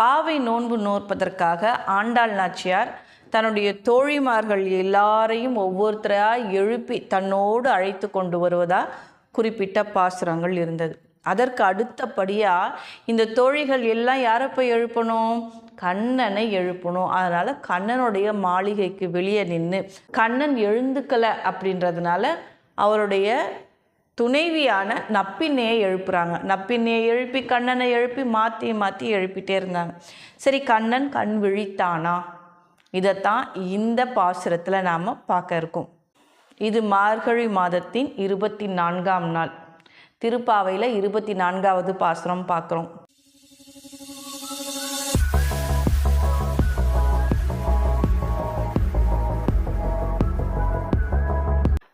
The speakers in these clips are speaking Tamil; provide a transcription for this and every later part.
பாவை நோன்பு நோற்பதற்காக ஆண்டாள் நாச்சியார் தன்னுடைய தோழிமார்கள் எல்லாரையும் ஒவ்வொருத்தராக எழுப்பி தன்னோடு அழைத்து கொண்டு வருவதா குறிப்பிட்ட பாசுரங்கள் இருந்தது. அதற்கு அடுத்தபடியாக இந்த தோழிகள் எல்லாம் யாரை போய் எழுப்பணும்? கண்ணனை எழுப்பணும். அதனால் கண்ணனுடைய மாளிகைக்கு வெளியே நின்று கண்ணன் எழுந்துக்கலை அப்படின்றதுனால அவருடைய துணைவியான நப்பின்னையை எழுப்புறாங்க. நப்பின்னையை எழுப்பி கண்ணனை எழுப்பி மாற்றி மாற்றி எழுப்பிட்டே இருந்தாங்க. சரி கண்ணன் கண் விழித்தானா? இதைத்தான் இந்த பாசுரத்தில் நாம் பார்க்க இருக்கோம். இது மார்கழி மாதத்தின் இருபத்தி நான்காம் நாள். திருப்பாவையில் இருபத்தி நான்காவது பாசுரம் பார்க்குறோம்.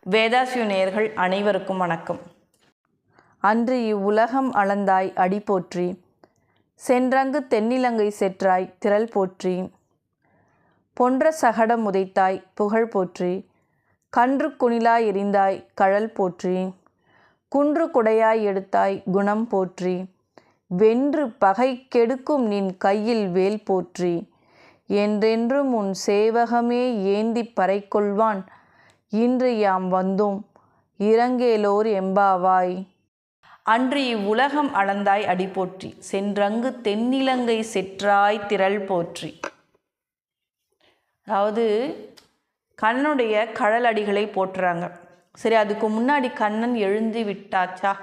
வேதாசிய நேயர்கள் அனைவருக்கும் வணக்கம். அன்று இவ்வுலகம் அளந்தாய் அடி போற்றி சென்றங்கு தென்னிலங்கை செற்றாய் திரள் போற்றி பொன்ற சகடம் உதைத்தாய் புகழ் போற்றி கன்று குணிலாய் எரிந்தாய் கழல் போற்றி குன்று குடையாய் எடுத்தாய் குணம் போற்றி வென்று பகை கெடுக்கும் நின் கையில் வேல் போற்றி என்றென்றும் உன் சேவகமே ஏந்தி பறைக்கொள்வான் இன்று யாம் வந்தோம் இறங்கேலோர் எம்பாவாய். அன்று இவ்வுலகம் அளந்தாய் அடி போற்றி சென்றங்கு தென்னிலங்கை செற்றாய் திரள் போற்றி. அதாவது கண்ணனுடைய கடல் அடிகளை போற்றுறாங்க. சரி அதுக்கு முன்னாடி கண்ணன் எழுந்து விட்டாச்சா?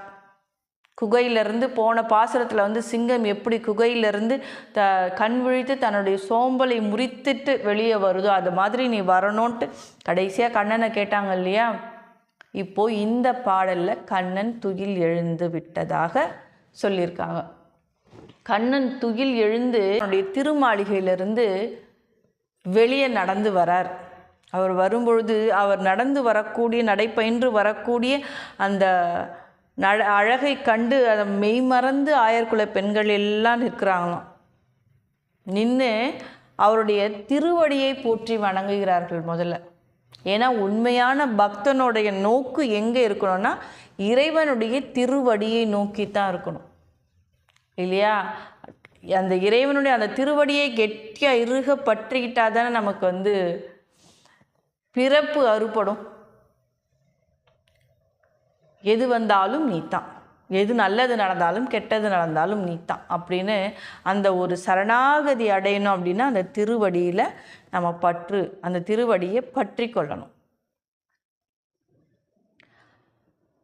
குகையிலிருந்து போன பாசுரத்தில் வந்து சிங்கம் எப்படி குகையிலிருந்து த கண் விழித்து தன்னுடைய சோம்பலை முறித்துட்டு வெளியே வருதோ அது மாதிரி நீ வரணுன்ட்டு கடைசியாக கண்ணனை கேட்டாங்க இல்லையா? இப்போ இந்த பாடலில் கண்ணன் துயில் எழுந்து விட்டதாக சொல்லியிருக்காங்க. கண்ணன் துயில் எழுந்து தன்னுடைய திருமாளிகையிலிருந்து வெளியே நடந்து வரார். அவர் வரும்பொழுது அவர் நடந்து வரக்கூடிய நடைபயின்று வரக்கூடிய அந்த நட அழகை கண்டு அதை மெய்மறந்து ஆயர்குல பெண்கள் எல்லாம் நிற்கிறாங்களாம். நின்று அவருடைய திருவடியை போற்றி வணங்குகிறார்கள் முதல்ல. ஏன்னா உண்மையான பக்தனுடைய நோக்கு எங்கே இருக்கணும்னா இறைவனுடைய திருவடியை நோக்கி தான் இருக்கணும். இல்லையா? அந்த இறைவனுடைய அந்த திருவடியை கெட்டியாக இறுக பற்றிக்கிட்டால் தானே நமக்கு வந்து பிறப்பு அறுபடும். எது வந்தாலும் நீத்தான் எது நல்லது நடந்தாலும் கெட்டது நடந்தாலும் நீத்தான் அப்படின்னு அந்த ஒரு சரணாகதி அடையணும் அப்படின்னா அந்த திருவடியில் நம்ம பற்று அந்த திருவடியை பற்றி கொள்ளணும்.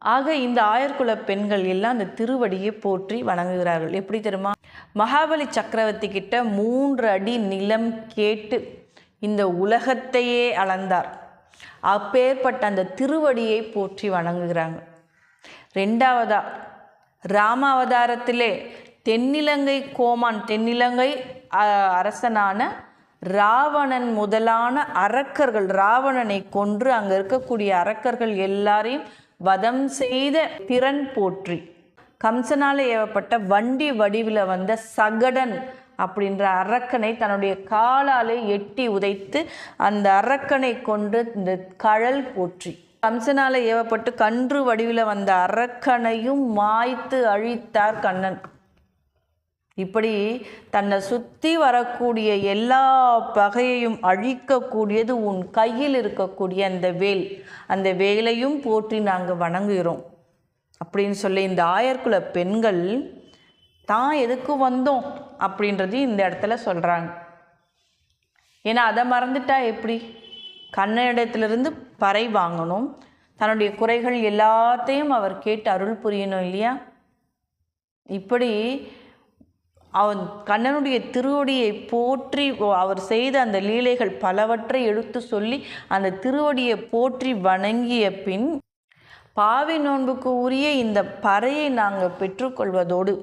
ஆக இந்த ஆயர்குல பெண்கள் எல்லாம் அந்த திருவடியை போற்றி வணங்குகிறார்கள். எப்படி தெரியுமா? மகாபலி சக்கரவர்த்தி கிட்ட மூன்று அடி நிலம் கேட்டு இந்த உலகத்தையே அளந்தார். அப்பேற்பட்ட அந்த திருவடியை போற்றி வணங்குகிறாங்க. ரெண்டாவதா ராமாவதாரத்திலே தென்னிலங்கை கோமான் தென்னிலங்கை அரசனான ராவணன் முதலான அரக்கர்கள் ராவணனை கொன்று அங்கே இருக்கக்கூடிய அரக்கர்கள் எல்லாரையும் வதம் செய்த திறன் போற்றி. கம்சனால் ஏவப்பட்ட வண்டி வடிவில் வந்த சகடன் அப்படின்ற அரக்கனை தன்னுடைய காலாலே எட்டி உதைத்து அந்த அரக்கனை கொண்டு இந்த கழல் போற்றி. கம்சனால் ஏவப்பட்டு கன்று வடிவில் வந்த அரக்கனையும் மாய்த்து அழித்தார் கண்ணன். இப்படி தன்னை சுற்றி வரக்கூடிய எல்லா பகையையும் அழிக்கக்கூடியது உன் கையில் இருக்கக்கூடிய அந்த வேல். அந்த வேலையும் போற்றி நாங்கள் வணங்குகிறோம். அப்படின்னு சொல்லி இந்த ஆயர்குல பெண்கள் தான் எதுக்கு வந்தோம்? அப்படின்றது இந்த இடத்துல சொல்கிறாங்க ஏன்னா அதை மறந்துட்டா எப்படி? கண்ணனிடத்திலிருந்து பறை வாங்கணும். தன்னுடைய குறைகள் எல்லாத்தையும் அவர் கேட்டு அருள் புரியணும் இல்லையா? இப்படி அவன் கண்ணனுடைய திருவடியை போற்றி அவர் செய்த அந்த லீலைகள் பலவற்றை எடுத்து சொல்லி அந்த திருவடியை போற்றி வணங்கிய பின் பாவி நோன்புக்கு உரிய இந்த பறையை நாங்கள் பெற்றுக்கொள்வதோடு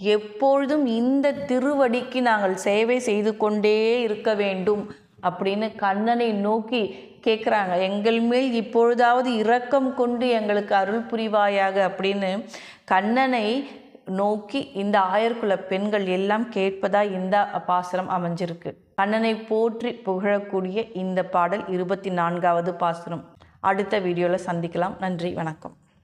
எப்பொழுதும் இந்த திருவடிக்கு நாங்கள் சேவை செய்து கொண்டே இருக்க வேண்டும். அப்படின்னு கண்ணனை நோக்கி கேட்குறாங்க எங்கள் மேல் இப்பொழுதாவது இரக்கம் கொண்டு எங்களுக்கு அருள் புரிவாயாக அப்படின்னு கண்ணனை நோக்கி இந்த ஆயர்குல பெண்கள் எல்லாம் கேட்பதா இந்த பாசுரம் அமைஞ்சிருக்கு. கண்ணனை போற்றி புகழக்கூடிய இந்த பாடல் இருபத்தி நான்காவது பாசுரம். அடுத்த வீடியோவில் சந்திக்கலாம். நன்றி வணக்கம்.